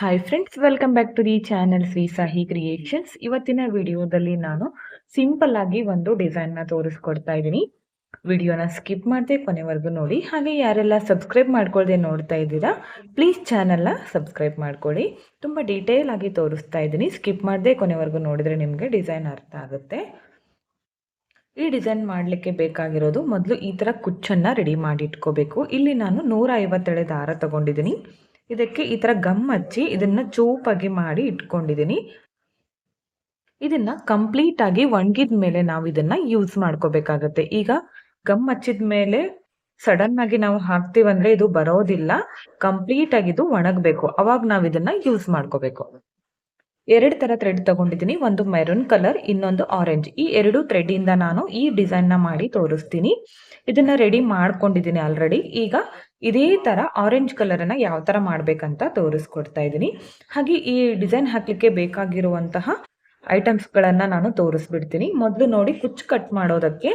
Hi friends welcome back to the channel Shri Sahi creations ಇವತ್ತಿನ ವಿಡಿಯೋದಲ್ಲಿ ನಾನು simple ಆಗಿ ಒಂದು ಡಿಸೈನ್ನ ತೋರಿಸ್ಕೊಡ್ತಾ ಇದ್ದೀನಿ. ವಿಡಿಯೋನ ಸ್ಕಿಪ್ ಮಾಡದೆ ಕೊನೆವರೆಗೂ ನೋಡಿ. ಹಾಗೆ ಯಾರೆಲ್ಲ ಸಬ್ಸ್ಕ್ರೈಬ್ ಮಾಡ್ಕೊಳ್ದೆ ನೋಡ್ತಾ ಇದ್ದೀರಾ ಪ್ಲೀಸ್ ಚಾನಲ್ನ ಸಬ್ಸ್ಕ್ರೈಬ್ ಮಾಡ್ಕೊಳ್ಳಿ. ತುಂಬ ಡೀಟೇಲ್ ಆಗಿ ತೋರಿಸ್ತಾ ಇದ್ದೀನಿ. ಸ್ಕಿಪ್ ಮಾಡದೆ ಕೊನೆವರೆಗೂ ನೋಡಿದ್ರೆ ನಿಮಗೆ ಡಿಸೈನ್ ಅರ್ಥ ಆಗುತ್ತೆ. ಈ ಡಿಸೈನ್ ಮಾಡಲಿಕ್ಕೆ ಬೇಕಾಗಿರೋದು ಮೊದಲು ಈ ಥರ ಕುಚ್ಚನ್ನು ರೆಡಿ ಮಾಡಿ ಇಟ್ಕೋಬೇಕು ಇಲ್ಲಿ ನಾನು ನೂರ ಐವತ್ತೆಳೆ ದಾರ ತಗೊಂಡಿದ್ದೀನಿ. ಇದಕ್ಕೆ ಈ ಥರ ಗಮ್ ಹಚ್ಚಿ ಇದನ್ನು ಚೂಪಾಗಿ ಮಾಡಿ ಇಟ್ಕೊಂಡಿದ್ದೀನಿ ಇದನ್ನ ಕಂಪ್ಲೀಟ್ ಆಗಿ ಒಣಗಿದ ಮೇಲೆ ನಾವು ಇದನ್ನು ಯೂಸ್ ಮಾಡ್ಕೋಬೇಕಾಗತ್ತೆ. ಈಗ ಗಮ್ ಹಚ್ಚಿದ ಮೇಲೆ ಸಡನ್ ಆಗಿ ನಾವು ಹಾಕ್ತಿವಂದ್ರೆ ಇದು ಬರೋದಿಲ್ಲ. ಕಂಪ್ಲೀಟ್ ಆಗಿ ಇದು ಒಣಗಬೇಕು. ಅವಾಗ ನಾವು ಇದನ್ನ ಯೂಸ್ ಮಾಡ್ಕೋಬೇಕು. ಎರಡು ತರ ಥ್ರೆಡ್ ತಗೊಂಡಿದ್ದೀನಿ ಒಂದು ಮೆರೂನ್ ಕಲರ್ ಇನ್ನೊಂದು ಆರೆಂಜ್ ಈ ಎರಡು ಥ್ರೆಡ್ ಇಂದ ನಾನು ಈ ಡಿಸೈನ್ನ ಮಾಡಿ ತೋರಿಸ್ತೀನಿ. ಇದನ್ನ ರೆಡಿ ಮಾಡ್ಕೊಂಡಿದ್ದೀನಿ ಆಲ್ರೆಡಿ ಈಗ ಇದೇ ಥರ ಆರೆಂಜ್ ಕಲರನ್ನು ಯಾವ ಥರ ಮಾಡಬೇಕಂತ ತೋರಿಸ್ಕೊಡ್ತಾ ಇದ್ದೀನಿ ಹಾಗೆ ಈ ಡಿಸೈನ್ ಹಾಕಲಿಕ್ಕೆ ಬೇಕಾಗಿರುವಂತಹ ಐಟಮ್ಸ್ಗಳನ್ನು ನಾನು ತೋರಿಸ್ಬಿಡ್ತೀನಿ. ಮೊದಲು ನೋಡಿ ಕುಚ್ಚು ಕಟ್ ಮಾಡೋದಕ್ಕೆ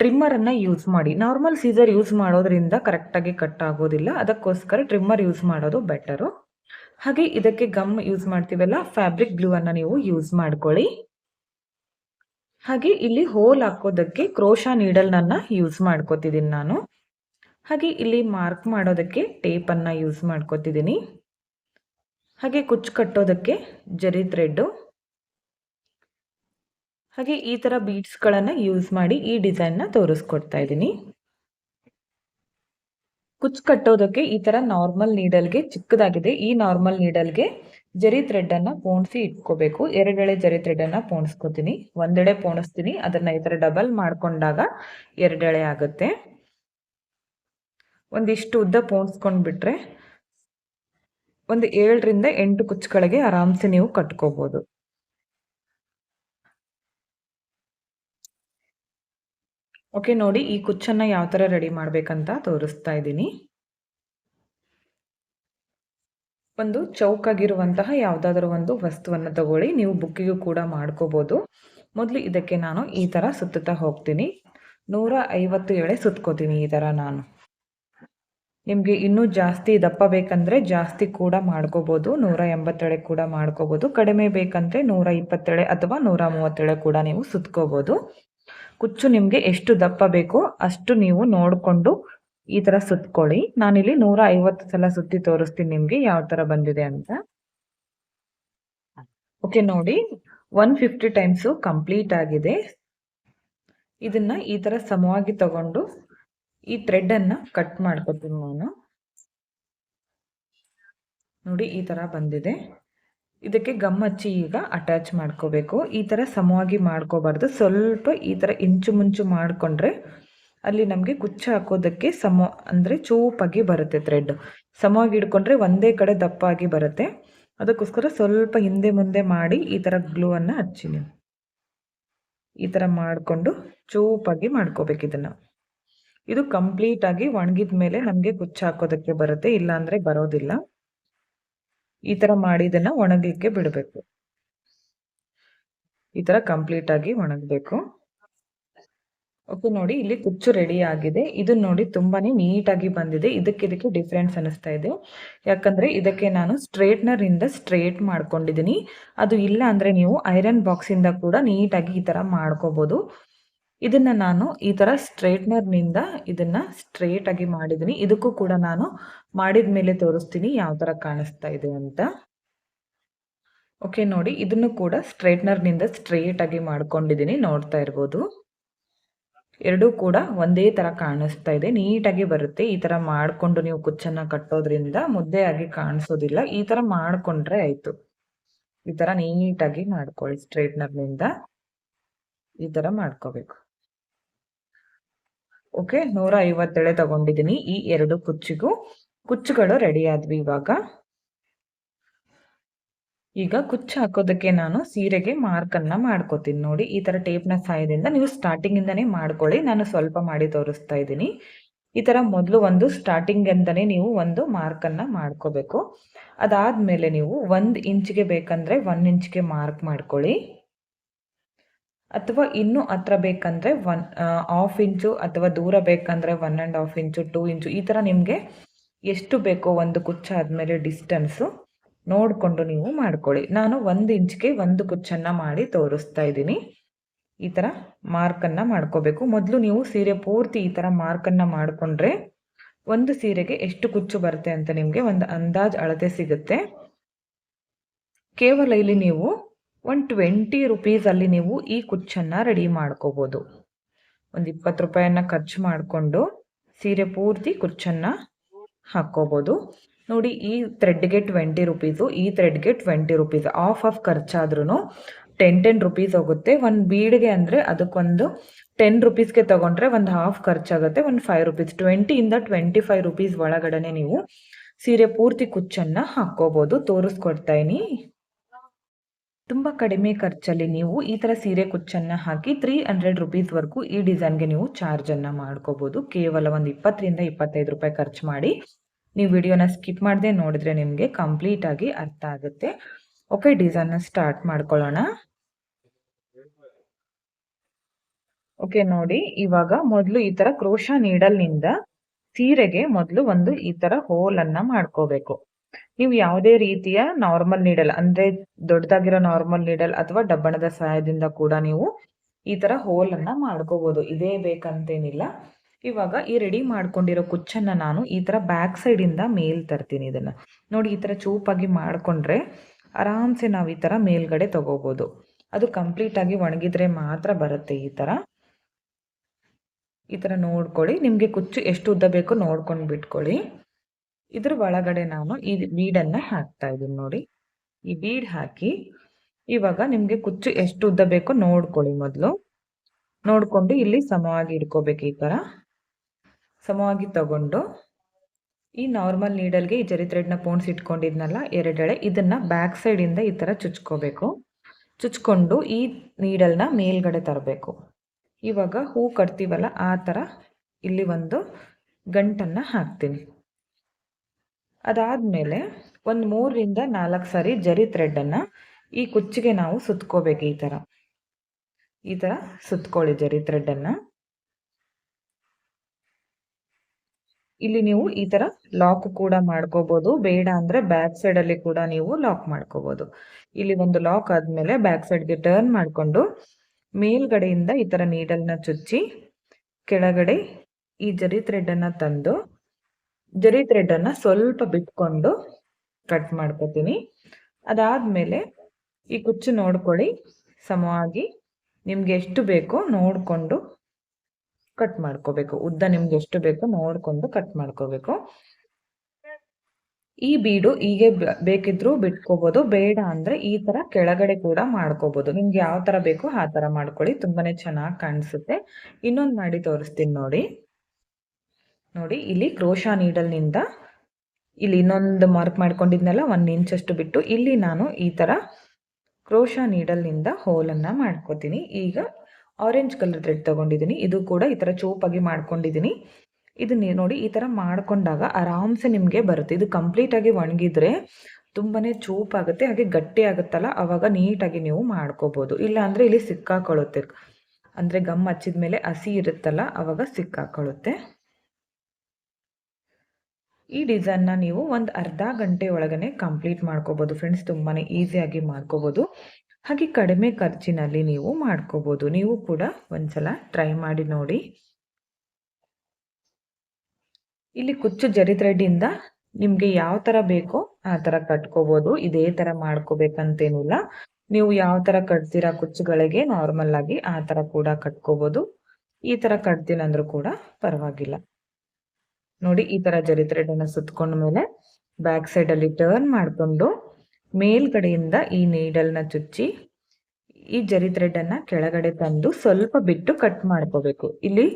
ಟ್ರಿಮ್ಮರನ್ನು ಯೂಸ್ ಮಾಡಿ. ನಾರ್ಮಲ್ ಸೀಸರ್ ಯೂಸ್ ಮಾಡೋದ್ರಿಂದ ಕರೆಕ್ಟಾಗಿ ಕಟ್ ಆಗೋದಿಲ್ಲ. ಅದಕ್ಕೋಸ್ಕರ ಟ್ರಿಮ್ಮರ್ ಯೂಸ್ ಮಾಡೋದು ಬೆಟರು ಹಾಗೆ ಇದಕ್ಕೆ ಗಮ್ ಯೂಸ್ ಮಾಡ್ತೀವಲ್ಲ ಫ್ಯಾಬ್ರಿಕ್ ಗ್ಲೂ ಅನ್ನು ನೀವು ಯೂಸ್ ಮಾಡ್ಕೊಳ್ಳಿ. ಹಾಗೆ ಇಲ್ಲಿ ಹೋಲ್ ಹಾಕೋದಕ್ಕೆ ಕ್ರೋಶಾ ನೀಡಲ್ನನ್ನು ಯೂಸ್ ಮಾಡ್ಕೋತಿದ್ದೀನಿ ನಾನು. ಹಾಗೆ ಇಲ್ಲಿ ಮಾರ್ಕ್ ಮಾಡೋದಕ್ಕೆ ಟೇಪನ್ನು ಯೂಸ್ ಮಾಡ್ಕೋತಿದ್ದೀನಿ ಹಾಗೆ ಕುಚ್ಚು ಕಟ್ಟೋದಕ್ಕೆ ಜರಿ ಥ್ರೆಡ್ಡು ಹಾಗೆ ಈ ಥರ ಬೀಡ್ಸ್ ಗಳನ್ನ ಯೂಸ್ ಮಾಡಿ ಈ ಡಿಸೈನ್ನ ತೋರಿಸ್ಕೊಡ್ತಾ ಇದ್ದೀನಿ ಕುಚ್ಚು ಕಟ್ಟೋದಕ್ಕೆ ಈ ಥರ ನಾರ್ಮಲ್ ನೀಡಲ್ಗೆ ಚಿಕ್ಕದಾಗಿದೆ. ಈ ನಾರ್ಮಲ್ ನೀಡಲ್ಗೆ ಜರಿ ಥ್ರೆಡ್ಡನ್ನು ಪೋಣಿಸಿ ಇಟ್ಕೋಬೇಕು. ಎರಡೆಳೆ ಜರಿ ಥ್ರೆಡ್ಡನ್ನು ಪೋಣಿಸ್ಕೋತೀನಿ. ಒಂದೆಡೆ ಪೋಣಿಸ್ತೀನಿ. ಅದನ್ನ ಈ ಥರ ಡಬಲ್ ಮಾಡ್ಕೊಂಡಾಗ ಎರಡೆಳೆ ಆಗುತ್ತೆ. ಒಂದಿಷ್ಟು ಉದ್ದ ಪೋಣಿಸ್ಕೊಂಡ್ಬಿಟ್ರೆ ಒಂದು ಏಳರಿಂದ ಎಂಟು ಕುಚ್ಚುಗಳಿಗೆ ಆರಾಮ್ಸೆ ನೀವು ಕಟ್ಕೋಬೋದು. ಓಕೆ, ನೋಡಿ ಈ ಕುಚ್ಚನ್ನು ಯಾವ ಥರ ರೆಡಿ ಮಾಡಬೇಕಂತ ತೋರಿಸ್ತಾ ಇದ್ದೀನಿ. ಒಂದು ಚೌಕಾಗಿರುವಂತಹ ಯಾವುದಾದ್ರೂ ಒಂದು ವಸ್ತುವನ್ನು ತಗೊಳ್ಳಿ, ನೀವು ಬುಕ್ಕಿಗೂ ಕೂಡ ಮಾಡ್ಕೋಬೋದು. ಮೊದಲು ಇದಕ್ಕೆ ನಾನು ಈ ಥರ ಸುತ್ತುತ್ತಾ ಹೋಗ್ತೀನಿ. ನೂರ ಐವತ್ತು ಎಳೆ ಸುತ್ಕೋತೀನಿ ಈ ಥರ ನಾನು. ನಿಮಗೆ ಇನ್ನೂ ಜಾಸ್ತಿ ದಪ್ಪ ಬೇಕಂದರೆ ಜಾಸ್ತಿ ಕೂಡ ಮಾಡ್ಕೋಬೋದು. ನೂರ ಎಂಬತ್ತೆಳೆ ಕೂಡ ಮಾಡ್ಕೋಬೋದು. ಕಡಿಮೆ ಬೇಕಂದರೆ ನೂರ ಇಪ್ಪತ್ತೆಳೆ ಅಥವಾ ನೂರ ಮೂವತ್ತೆಳೆ ಕೂಡ ನೀವು ಸುತ್ಕೋಬೋದು. ಕುಚ್ಚು ನಿಮಗೆ ಎಷ್ಟು ದಪ್ಪ ಬೇಕೋ ಅಷ್ಟು ನೀವು ನೋಡಿಕೊಂಡು ಈ ಥರ ಸುತ್ಕೊಳ್ಳಿ. ನಾನಿಲ್ಲಿ ನೂರ ಐವತ್ತು ಸಲ ಸುತ್ತಿ ತೋರಿಸ್ತೀನಿ ನಿಮಗೆ ಯಾವ ಥರ ಬಂದಿದೆ ಅಂತ. ಓಕೆ ನೋಡಿ. ಒನ್ ಫಿಫ್ಟಿ ಟೈಮ್ಸು ಕಂಪ್ಲೀಟ್ ಆಗಿದೆ. ಇದನ್ನ ಈ ಥರ ಸಮವಾಗಿ ತಗೊಂಡು ಈ ಥ್ರೆಡ್ ಅನ್ನ ಕಟ್ ಮಾಡ್ಕೊತೀನಿ ನಾನು. ನೋಡಿ, ಈ ತರ ಬಂದಿದೆ. ಇದಕ್ಕೆ ಗಮ್ ಹಚ್ಚಿ ಈಗ ಅಟ್ಯಾಚ್ ಮಾಡ್ಕೋಬೇಕು. ಈ ತರ ಸಮವಾಗಿ ಮಾಡ್ಕೋಬಾರ್ದು. ಸ್ವಲ್ಪ ಈ ತರ ಇಂಚು ಮುಂಚು ಮಾಡಿಕೊಂಡ್ರೆ ಅಲ್ಲಿ ನಮಗೆ ಕುಚ್ಚ ಹಾಕೋದಕ್ಕೆ ಸಮ, ಅಂದರೆ ಚೂಪಾಗಿ ಬರುತ್ತೆ ಥ್ರೆಡ್ ಸಮವಾಗಿ ಹಿಡ್ಕೊಂಡ್ರೆ ಒಂದೇ ಕಡೆ ದಪ್ಪ ಆಗಿ ಬರುತ್ತೆ. ಅದಕ್ಕೋಸ್ಕರ ಸ್ವಲ್ಪ ಹಿಂದೆ ಮುಂದೆ ಮಾಡಿ ಈ ಥರ ಗ್ಲೂ ಅನ್ನು ಹಚ್ಚಿ ನೀವು. ಈ ಥರ ಮಾಡಿಕೊಂಡು ಚೂಪಾಗಿ ಮಾಡ್ಕೋಬೇಕು ಇದನ್ನು. ಇದು ಕಂಪ್ಲೀಟ್ ಆಗಿ ಒಣಗಿದ ಮೇಲೆ ನಮಗೆ ಕುಚ್ಚು ಹಾಕೋದಕ್ಕೆ ಬರುತ್ತೆ ಇಲ್ಲ ಅಂದ್ರೆ ಬರೋದಿಲ್ಲ. ಈ ತರ ಮಾಡಿ ಇದನ್ನ ಒಣಗಲಿಕ್ಕೆ ಬಿಡಬೇಕು. ಈ ತರ ಕಂಪ್ಲೀಟ್ ಆಗಿ ಒಣಗಬೇಕು. ಓಕೆ, ನೋಡಿ ಇಲ್ಲಿ ಕುಚ್ಚು ರೆಡಿ ಆಗಿದೆ. ಇದನ್ನ ನೋಡಿ ತುಂಬಾನೇ ನೀಟಾಗಿ ಬಂದಿದೆ. ಇದಕ್ಕೆ ಇದಕ್ಕೆ ಡಿಫ್ರೆನ್ಸ್ ಅನಿಸ್ತಾ ಇದೆ. ಯಾಕಂದ್ರೆ ಇದಕ್ಕೆ ನಾನು ಸ್ಟ್ರೇಟ್ನರ್ ಇಂದ ಸ್ಟ್ರೇಟ್ ಮಾಡ್ಕೊಂಡಿದ್ದೀನಿ. ಅದು ಇಲ್ಲ ಅಂದ್ರೆ ನೀವು ಐರನ್ ಬಾಕ್ಸ್ ಇಂದ ಕೂಡ ನೀಟಾಗಿ ಈ ತರ ಮಾಡ್ಕೋಬಹುದು ಇದನ್ನ ನಾನು ಈ ತರ ಸ್ಟ್ರೈಟ್ನರ್ನಿಂದ ಇದನ್ನ ಸ್ಟ್ರೇಟ್ ಆಗಿ ಮಾಡಿದೀನಿ. ಇದಕ್ಕೂ ಕೂಡ ನಾನು ಮಾಡಿದ ಮೇಲೆ ತೋರಿಸ್ತೀನಿ ಯಾವ ತರ ಕಾಣಿಸ್ತಾ ಇದೆ ಅಂತ. ಓಕೆ ನೋಡಿ, ಇದನ್ನು ಕೂಡ ಸ್ಟ್ರೈಟ್ನರ್ನಿಂದ ಸ್ಟ್ರೇಟ್ ಆಗಿ ಮಾಡ್ಕೊಂಡಿದ್ದೀನಿ ನೋಡ್ತಾ ಇರ್ಬೋದು. ಎರಡೂ ಕೂಡ ಒಂದೇ ತರ ಕಾಣಿಸ್ತಾ ಇದೆ. ನೀಟಾಗಿ ಬರುತ್ತೆ. ಈ ತರ ಮಾಡ್ಕೊಂಡು ನೀವು ಕುಚ್ಚನ್ನ ಕಟ್ಟೋದ್ರಿಂದ ಮುದ್ದೆ ಆಗಿ ಕಾಣಿಸೋದಿಲ್ಲ. ಈ ತರ ಮಾಡ್ಕೊಂಡ್ರೆ ಆಯ್ತು. ಈ ತರ ನೀಟಾಗಿ ಮಾಡ್ಕೊಳ್ಳಿ ಸ್ಟ್ರೈಟ್ನರ್ನಿಂದ. ಈ ತರ ಮಾಡ್ಕೋಬೇಕು. ಓಕೆ ನೂರ ಐವತ್ತೇಳೆ ತಗೊಂಡಿದ್ದೀನಿ ಈ ಎರಡು ಕುಚ್ಚಿಗೂ. ಕುಚ್ಚುಗಳು ರೆಡಿ ಆದ್ವಿ ಇವಾಗ. ಈಗ ಕುಚ್ಚು ಹಾಕೋದಕ್ಕೆ ನಾನು ಸೀರೆಗೆ ಮಾರ್ಕ್ ಅನ್ನ ಮಾಡ್ಕೋತೀನಿ ನೋಡಿ. ಈ ತರ ಟೇಪ್ನ ಸಹಾಯದಿಂದ ನೀವು ಸ್ಟಾರ್ಟಿಂಗ್ ಇಂದನೇ ಮಾಡ್ಕೊಳ್ಳಿ. ನಾನು ಸ್ವಲ್ಪ ಮಾಡಿ ತೋರಿಸ್ತಾ ಇದ್ದೀನಿ. ಈ ತರ ಮೊದಲು ಒಂದು ಸ್ಟಾರ್ಟಿಂಗ್ ಅಂತಾನೆ ನೀವು ಒಂದು ಮಾರ್ಕ್ ಅನ್ನ ಮಾಡ್ಕೋಬೇಕು. ಅದಾದ್ಮೇಲೆ ನೀವು ಒಂದ್ ಇಂಚ್ಗೆ ಬೇಕಂದ್ರೆ ಒನ್ ಇಂಚ್ಗೆ ಮಾರ್ಕ್ ಮಾಡ್ಕೊಳ್ಳಿ. ಅಥವಾ ಇನ್ನೂ ಹತ್ರ ಬೇಕಂದ್ರೆ ಒನ್ ಹಾಫ್ ಇಂಚು ಅಥವಾ ದೂರ ಬೇಕಂದ್ರೆ one and half inch two inch ಈ ಥರ ನಿಮಗೆ ಎಷ್ಟು ಬೇಕೋ ಒಂದು ಕುಚ್ಚ ಆದಮೇಲೆ ಡಿಸ್ಟೆನ್ಸು ನೋಡಿಕೊಂಡು ನೀವು ಮಾಡ್ಕೊಳ್ಳಿ. ನಾನು ಒಂದು ಇಂಚ್ಗೆ ಒಂದು ಕುಚ್ಚನ್ನು ಮಾಡಿ ತೋರಿಸ್ತಾ ಇದ್ದೀನಿ. ಈ ಥರ ಮಾರ್ಕನ್ನು ಮಾಡ್ಕೋಬೇಕು. ಮೊದಲು ನೀವು ಸೀರೆ ಪೂರ್ತಿ ಈ ಥರ ಮಾರ್ಕನ್ನು ಮಾಡಿಕೊಂಡ್ರೆ ಒಂದು ಸೀರೆಗೆ ಎಷ್ಟು ಕುಚ್ಚು ಬರುತ್ತೆ ಅಂತ ನಿಮಗೆ ಒಂದು ಅಂದಾಜು ಅಳತೆ ಸಿಗುತ್ತೆ. ಕೇವಲ ಇಲ್ಲಿ ನೀವು ಒಂದು ಟ್ವೆಂಟಿ ರುಪೀಸಲ್ಲಿ ನೀವು ಈ ಕುಚ್ಚನ್ನು ರೆಡಿ ಮಾಡ್ಕೋಬೋದು. ಒಂದು ಇಪ್ಪತ್ತು ರೂಪಾಯಿಯನ್ನು ಖರ್ಚು ಮಾಡಿಕೊಂಡು ಸೀರೆ ಪೂರ್ತಿ ಕುಚ್ಚನ್ನು ಹಾಕ್ಕೋಬೋದು. ನೋಡಿ, ಈ ಥ್ರೆಡ್ಗೆ ಟ್ವೆಂಟಿ ರುಪೀಸು ಈ ಥ್ರೆಡ್ಗೆ ಟ್ವೆಂಟಿ ರುಪೀಸ್ ಆಫ್ ಆಫ್ ಖರ್ಚಾದ್ರೂ ಟೆನ್ ಟೆನ್ ರುಪೀಸ್ ಹೋಗುತ್ತೆ. ಒಂದು ಬೀಡ್ಗೆ ಅಂದರೆ ಅದಕ್ಕೊಂದು ಟೆನ್ ರುಪೀಸ್ಗೆ ತೊಗೊಂಡ್ರೆ ಒಂದು ಹಾಫ್ ಖರ್ಚಾಗುತ್ತೆ ಒಂದು ಫೈವ್ ರುಪೀಸ್ ಟ್ವೆಂಟಿಯಿಂದ ಟ್ವೆಂಟಿ ಫೈವ್ ರುಪೀಸ್ ಒಳಗಡೆ ನೀವು ಸೀರೆ ಪೂರ್ತಿ ಕುಚ್ಚನ್ನು ಹಾಕ್ಕೋಬೋದು. ತೋರಿಸ್ಕೊಡ್ತಾ ಇದೀನಿ ತುಂಬ ಕಡಿಮೆ ಖರ್ಚಲ್ಲಿ ನೀವು ಈ ಥರ ಸೀರೆ ಕುಚ್ಚನ್ನು ಹಾಕಿ ತ್ರೀ ಹಂಡ್ರೆಡ್ ರುಪೀಸ್ವರೆಗೂ ಈ ಡಿಸೈನ್ಗೆ ನೀವು ಚಾರ್ಜನ್ನು ಮಾಡ್ಕೋಬೋದು. ಕೇವಲ ಒಂದು ಇಪ್ಪತ್ತರಿಂದ ಇಪ್ಪತ್ತೈದು ರೂಪಾಯಿ ಖರ್ಚು ಮಾಡಿ. ನೀವು ವಿಡಿಯೋನ ಸ್ಕಿಪ್ ಮಾಡದೆ ನೋಡಿದ್ರೆ ನಿಮಗೆ ಕಂಪ್ಲೀಟಾಗಿ ಅರ್ಥ ಆಗುತ್ತೆ. ಓಕೆ ಡಿಸೈನ್ನ ಸ್ಟಾರ್ಟ್ ಮಾಡ್ಕೊಳ್ಳೋಣ. ಓಕೆ ನೋಡಿ, ಇವಾಗ ಮೊದಲು ಈ ತರ ಕ್ರೋಶ ನೀಡಲ್ನಿಂದ ಸೀರೆಗೆ ಮೊದಲು ಒಂದು ಈ ತರ ಹೋಲನ್ನು ಮಾಡ್ಕೋಬೇಕು. ನೀವು ಯಾವುದೇ ರೀತಿಯ ನಾರ್ಮಲ್ ನೀಡಲ್ ಅಂದ್ರೆ ದೊಡ್ಡದಾಗಿರೋ ನಾರ್ಮಲ್ ನೀಡಲ್ ಅಥವಾ ಡಬ್ಬಣದ ಸಹಾಯದಿಂದ ಕೂಡ ನೀವು ಈ ತರ ಹೋಲ್ ಅನ್ನ ಮಾಡ್ಕೋಬಹುದು ಇದೇ ಬೇಕಂತೇನಿಲ್ಲ. ಇವಾಗ ಈ ರೆಡಿ ಮಾಡ್ಕೊಂಡಿರೋ ಕುಚ್ಚನ್ನ ನಾನು ಈ ತರ ಬ್ಯಾಕ್ ಸೈಡ್ ಇಂದ ಮೇಲ್ ತರ್ತೀನಿ ಇದನ್ನ. ನೋಡಿ, ಈ ತರ ಚೂಪಾಗಿ ಮಾಡ್ಕೊಂಡ್ರೆ ಆರಾಮ್ಸೆ ನಾವು ಈ ತರ ಮೇಲ್ಗಡೆ ತಗೋಬಹುದು ಅದು ಕಂಪ್ಲೀಟ್ ಆಗಿ ಒಣಗಿದ್ರೆ ಮಾತ್ರ ಬರುತ್ತೆ ಈ ತರ. ಈ ತರ ನೋಡ್ಕೊಳ್ಳಿ. ನಿಮಗೆ ಕುಚ್ಚು ಎಷ್ಟು ಉದ್ದ ಬೇಕೋ ನೋಡ್ಕೊಂಡು ಬಿಟ್ಕೊಳ್ಳಿ. ಇದ್ರ ಒಳಗಡೆ ನಾನು ಈ ಬೀಡನ್ನ ಹಾಕ್ತಾ ಇದ್ದೀನಿ ನೋಡಿ. ಈ ಬೀಡ್ ಹಾಕಿ ಇವಾಗ ನಿಮಗೆ ಕುಚ್ಚು ಎಷ್ಟು ಉದ್ದ ಬೇಕೋ ನೋಡ್ಕೊಳ್ಳಿ ಮೊದಲು. ನೋಡ್ಕೊಂಡು ಇಲ್ಲಿ ಸಮವಾಗಿ ಇಟ್ಕೋಬೇಕು ಈ ಥರ ಸಮವಾಗಿ ತಗೊಂಡು ಈ ನಾರ್ಮಲ್ ನೀಡಲ್ಗೆ ಈ ಜರಿ ಥ್ರೆಡ್ನ ಪೋಣ್ಸ್ ಇಟ್ಕೊಂಡಿದ್ನಲ್ಲ ಎರಡೆಳೆ ಇದನ್ನ ಬ್ಯಾಕ್ ಸೈಡಿಂದ ಈ ಥರ ಚುಚ್ಕೋಬೇಕು. ಚುಚ್ಕೊಂಡು ಈ ನೀಡಲ್ನ ಮೇಲ್ಗಡೆ ತರಬೇಕು. ಇವಾಗ ಹೂ ಕಟ್ತೀವಲ್ಲ ಆ ಥರ ಇಲ್ಲಿ ಒಂದು ಗಂಟನ್ನು ಹಾಕ್ತೀನಿ. ಅದಾದಮೇಲೆ ಒಂದು ಮೂರರಿಂದ ನಾಲ್ಕು ಸಾರಿ ಜರಿ ಥ್ರೆಡ್ಡನ್ನು ಈ ಕುಚ್ಚಿಗೆ ನಾವು ಸುತ್ಕೋಬೇಕು ಈ ಥರ ಈ ಥರ ಸುತ್ಕೊಳ್ಳಿ ಜರಿ ಥ್ರೆಡ್ಡನ್ನು ಇಲ್ಲಿ ನೀವು ಈ ಥರ ಲಾಕ್ ಕೂಡ ಮಾಡ್ಕೋಬೋದು, ಬೇಡ ಅಂದರೆ ಬ್ಯಾಕ್ ಸೈಡಲ್ಲಿ ಕೂಡ ನೀವು ಲಾಕ್ ಮಾಡ್ಕೋಬೋದು. ಇಲ್ಲಿ ಒಂದು ಲಾಕ್ ಆದಮೇಲೆ ಬ್ಯಾಕ್ ಸೈಡ್ಗೆ ಟರ್ನ್ ಮಾಡಿಕೊಂಡು ಮೇಲ್ಗಡೆಯಿಂದ ಈ ಥರ ನೀಡಲ್ನ ಚುಚ್ಚಿ ಕೆಳಗಡೆ ಈ ಜರಿ ಥ್ರೆಡ್ಡನ್ನು ತಂದು ಜರಿ ಥ್ರೆಡ್ ಅನ್ನ ಸ್ವಲ್ಪ ಬಿಟ್ಕೊಂಡು ಕಟ್ ಮಾಡ್ಕೋತೀನಿ. ಅದಾದ್ಮೇಲೆ ಈ ಕುಚ್ಚು ನೋಡ್ಕೊಳ್ಳಿ. ಸಮವಾಗಿ ನಿಮ್ಗೆ ಎಷ್ಟು ಬೇಕೋ ನೋಡ್ಕೊಂಡು ಕಟ್ ಮಾಡ್ಕೋಬೇಕು. ಉದ್ದ ನಿಮ್ಗೆ ಎಷ್ಟು ಬೇಕೋ ನೋಡ್ಕೊಂಡು ಕಟ್ ಮಾಡ್ಕೋಬೇಕು. ಈ ಬೀಡು ಹೀಗೆ ಬೇಕಿದ್ರು ಬಿಟ್ಕೋಬಹುದು ಬೇಡ ಅಂದ್ರೆ ಈ ತರ ಕೆಳಗಡೆ ಕೂಡ ಮಾಡ್ಕೋಬಹುದು ನಿಮ್ಗೆ ಯಾವ ತರ ಬೇಕೋ ಆ ತರ ಮಾಡ್ಕೊಳ್ಳಿ. ತುಂಬಾನೇ ಚೆನ್ನಾಗಿ ಕಾಣಿಸುತ್ತೆ. ಇನ್ನೊಂದು ಮಾಡಿ ತೋರಿಸ್ತೀನಿ ನೋಡಿ. ನೋಡಿ, ಇಲ್ಲಿ ಕ್ರೋಶಾ ನೀಡಲ್ನಿಂದ ಇಲ್ಲಿ ಇನ್ನೊಂದು ಮಾರ್ಕ್ ಮಾಡ್ಕೊಂಡಿದ್ನಲ್ಲ ಒನ್ ಇಂಚ್ ಅಷ್ಟು ಬಿಟ್ಟು, ಇಲ್ಲಿ ನಾನು ಈ ತರ ಕ್ರೋಶಾ ನೀಡಲ್ನಿಂದ ನಿಂದ ಹೋಲ್ ಅನ್ನ ಮಾಡ್ಕೋತೀನಿ. ಈಗ ಆರೆಂಜ್ ಕಲರ್ ಥ್ರೆಡ್ ತಗೊಂಡಿದ್ದೀನಿ ಇದು ಕೂಡ ಈ ತರ ಚೂಪಾಗಿ ಮಾಡ್ಕೊಂಡಿದ್ದೀನಿ ಇದನ್ನ ನೋಡಿ, ಈ ಥರ ಮಾಡ್ಕೊಂಡಾಗ ಆರಾಮ್ಸೆ ನಿಮಗೆ ಬರುತ್ತೆ. ಇದು ಕಂಪ್ಲೀಟಾಗಿ ಒಣಗಿದ್ರೆ ತುಂಬಾ ಚೂಪಾಗುತ್ತೆ, ಹಾಗೆ ಗಟ್ಟಿ ಆಗುತ್ತಲ್ಲ ಆವಾಗ ನೀಟಾಗಿ ನೀವು ಮಾಡ್ಕೋಬೋದು. ಇಲ್ಲ ಅಂದರೆ ಇಲ್ಲಿ ಸಿಕ್ಕಾಕೊಳ್ಳುತ್ತೆ. ಅಂದರೆ ಗಮ್ ಹಚ್ಚಿದ ಮೇಲೆ ಹಸಿ ಇರುತ್ತಲ್ಲ ಆವಾಗ ಸಿಕ್ಕಾಕೊಳ್ಳುತ್ತೆ. ಈ ಡಿಸೈನ್ನ ನೀವು ಒಂದು ಅರ್ಧ ಗಂಟೆ ಒಳಗನೆ ಕಂಪ್ಲೀಟ್ ಮಾಡ್ಕೋಬೋದು. ಫ್ರೆಂಡ್ಸ್ ತುಂಬಾ ಈಸಿಯಾಗಿ ಮಾಡ್ಕೋಬೋದು. ಹಾಗೆ ಕಡಿಮೆ ಖರ್ಚಿನಲ್ಲಿ ನೀವು ಮಾಡ್ಕೋಬೋದು. ನೀವು ಕೂಡ ಒಂದ್ಸಲ ಟ್ರೈ ಮಾಡಿ ನೋಡಿ. ಇಲ್ಲಿ ಕುಚ್ಚು ಜರಿ ಥ್ರೆಡ್ಡಿಂದ ನಿಮಗೆ ಯಾವ ಥರ ಬೇಕೋ ಆ ಥರ ಕಟ್ಕೋಬೋದು. ಇದೇ ಥರ ಮಾಡ್ಕೋಬೇಕಂತೇನಿಲ್ಲ. ನೀವು ಯಾವ ಥರ ಕಟ್ತೀರಾ ಕುಚ್ಚುಗಳಿಗೆ ನಾರ್ಮಲ್ ಆಗಿ ಆ ಥರ ಕೂಡ ಕಟ್ಕೋಬೋದು. ಈ ಥರ ಕಟ್ತೀನಂದ್ರೂ ಕೂಡ ಪರವಾಗಿಲ್ಲ. ನೋಡಿ ಈ ತರ ಜರಿ ಥ್ರೆಡ್ ಅನ್ನ ಸುತ್ತಕೊಂಡ ಮೇಲೆ ಬ್ಯಾಕ್ ಸೈಡ್ ಅಲ್ಲಿ ಟರ್ನ್ ಮಾಡಿಕೊಂಡು ಮೇಲ್ಗಡೆಯಿಂದ ಈ ನೀಡಲ್ನ ಚುಚ್ಚಿ ಈ ಜರಿ ಥ್ರೆಡ್ ಅನ್ನ ಕೆಳಗಡೆ ತಂದು ಸ್ವಲ್ಪ ಬಿಟ್ಟು ಕಟ್ ಮಾಡ್ಕೋಬೇಕು. ಇಲ್ಲಿ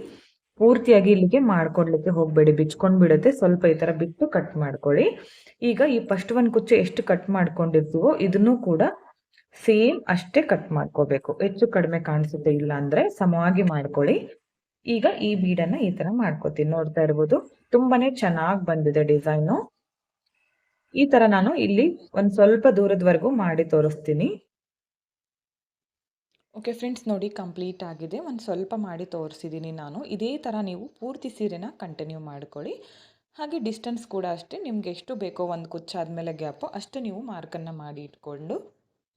ಪೂರ್ತಿಯಾಗಿ ಇಲ್ಲಿಗೆ ಮಾಡ್ಕೊಡ್ಲಿಕ್ಕೆ ಹೋಗಬೇಡಿ, ಬಿಚ್ಕೊಂಡ್ ಬಿಡುತ್ತೆ. ಸ್ವಲ್ಪ ಈ ತರ ಬಿಟ್ಟು ಕಟ್ ಮಾಡ್ಕೊಳ್ಳಿ. ಈಗ ಈ ಫಸ್ಟ್ ಒನ್ ಕುಚ್ಚು ಎಷ್ಟು ಕಟ್ ಮಾಡ್ಕೊಂಡಿರ್ತೀವೋ ಇದನ್ನು ಕೂಡ ಸೇಮ್ ಅಷ್ಟೇ ಕಟ್ ಮಾಡ್ಕೋಬೇಕು. ಹೆಚ್ಚು ಕಡಿಮೆ ಕಾಣಿಸುತ್ತೆ ಇಲ್ಲ ಅಂದ್ರೆ ಸಮವಾಗಿ ಮಾಡ್ಕೊಳ್ಳಿ. ಈಗ ಈ ಬೀಡನ್ನ ಈ ತರ ಮಾಡ್ಕೋತೀನಿ. ನೋಡ್ತಾ ಇರ್ಬೋದು. ತುಂಬಾನೇ ಚೆನ್ನಾಗಿ ಬಂದಿದೆ ಡಿಸೈನು. ಈ ತರ ನಾನು ಇಲ್ಲಿ ಒಂದ್ ಸ್ವಲ್ಪ ದೂರದವರೆಗೂ ಮಾಡಿ ತೋರಿಸ್ತೀನಿ. ಓಕೆ ಫ್ರೆಂಡ್ಸ್ ನೋಡಿ ಕಂಪ್ಲೀಟ್ ಆಗಿದೆ. ಒಂದು ಸ್ವಲ್ಪ ಮಾಡಿ ತೋರಿಸಿದ್ದೀನಿ ನಾನು. ಇದೇ ಥರ ನೀವು ಪೂರ್ತಿ ಸೀರೆನ ಕಂಟಿನ್ಯೂ ಮಾಡ್ಕೊಳ್ಳಿ. ಹಾಗೆ ಡಿಸ್ಟೆನ್ಸ್ ಕೂಡ ಅಷ್ಟೇ. ನಿಮ್ಗೆ ಎಷ್ಟು ಬೇಕೋ ಒಂದು ಕುಚ್ಚಾದಮೇಲೆ ಗ್ಯಾಪು, ಅಷ್ಟು ನೀವು ಮಾರ್ಕನ್ನು ಮಾಡಿ ಇಟ್ಕೊಂಡು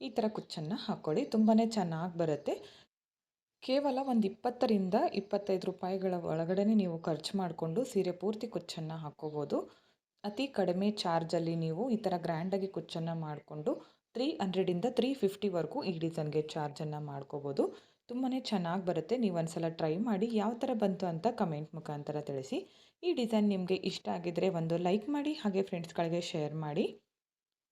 ಈ ಥರ ಕುಚ್ಚನ್ನು ಹಾಕ್ಕೊಳ್ಳಿ ತುಂಬಾ ಚೆನ್ನಾಗಿ ಬರುತ್ತೆ. ಕೇವಲ ಒಂದು ಇಪ್ಪತ್ತರಿಂದ ಇಪ್ಪತ್ತೈದು ರೂಪಾಯಿಗಳ ಒಳಗಡೆ ನೀವು ಖರ್ಚು ಮಾಡಿಕೊಂಡು ಸೀರೆ ಪೂರ್ತಿ ಕುಚ್ಚನ್ನು ಹಾಕ್ಕೋಬೋದು ಅತಿ ಕಡಿಮೆ ಚಾರ್ಜಲ್ಲಿ ನೀವು ಈ ಥರ ಗ್ರ್ಯಾಂಡಾಗಿ ಕುಚ್ಚನ್ನು ಮಾಡಿಕೊಂಡು ತ್ರೀ ಹಂಡ್ರೆಡಿಂದ ತ್ರೀ ಫಿಫ್ಟಿವರೆಗೂ ಈ ಡಿಸೈನ್ಗೆ ಚಾರ್ಜನ್ನು ಮಾಡ್ಕೋಬೋದು. ತುಂಬಾ ಚೆನ್ನಾಗಿ ಬರುತ್ತೆ. ನೀವು ಒಂದ್ಸಲ ಟ್ರೈ ಮಾಡಿ ಯಾವ ಥರ ಬಂತು ಅಂತ ಕಮೆಂಟ್ ಮುಖಾಂತರ ತಿಳಿಸಿ. ಈ ಡಿಸೈನ್ ನಿಮಗೆ ಇಷ್ಟ ಆಗಿದ್ದರೆ ಒಂದು ಲೈಕ್ ಮಾಡಿ, ಹಾಗೆ ಫ್ರೆಂಡ್ಸ್ಗಳಿಗೆ ಶೇರ್ ಮಾಡಿ.